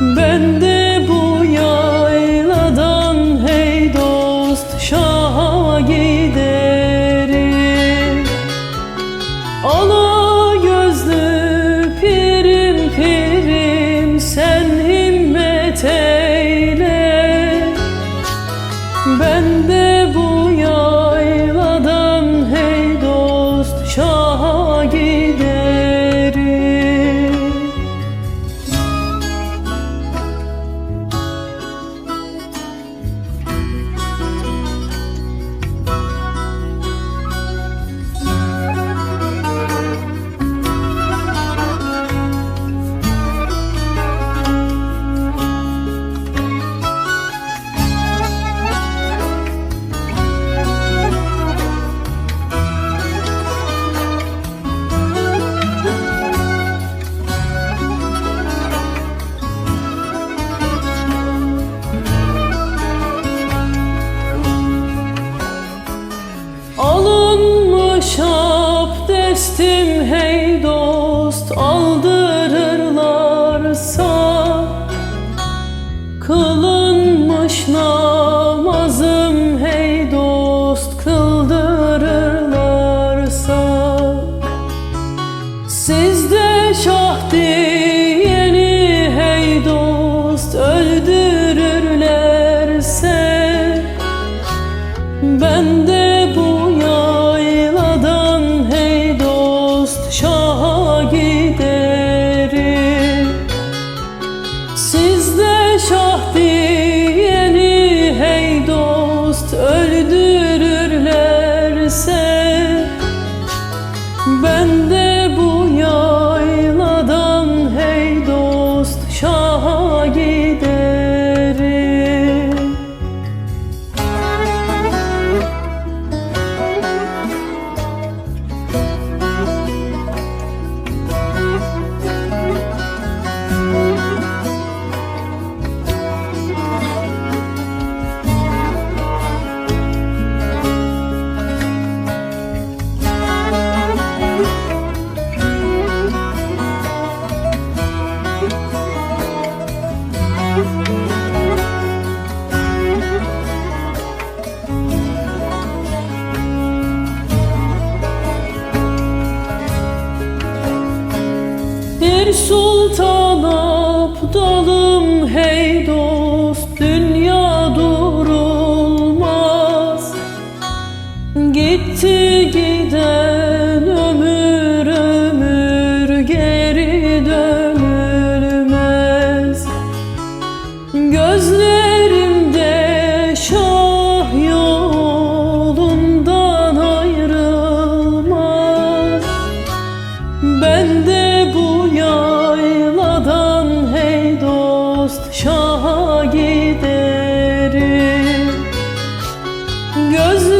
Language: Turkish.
Ben de Abdestim hey dost aldırırlarsa Kılınmış namazım hey dost kıldırırlarsa Sizde şah diyeni hey dost öldürürlerse Ben Ben Bir sultan abdalım hey dost dünya durulmaz. Gitti giden ömür ömür geri dönülmez. Gözlerimde şah yolundan ayrılmaz. Ben de bu yayladan hey dost şaha giderim. Gözlerimde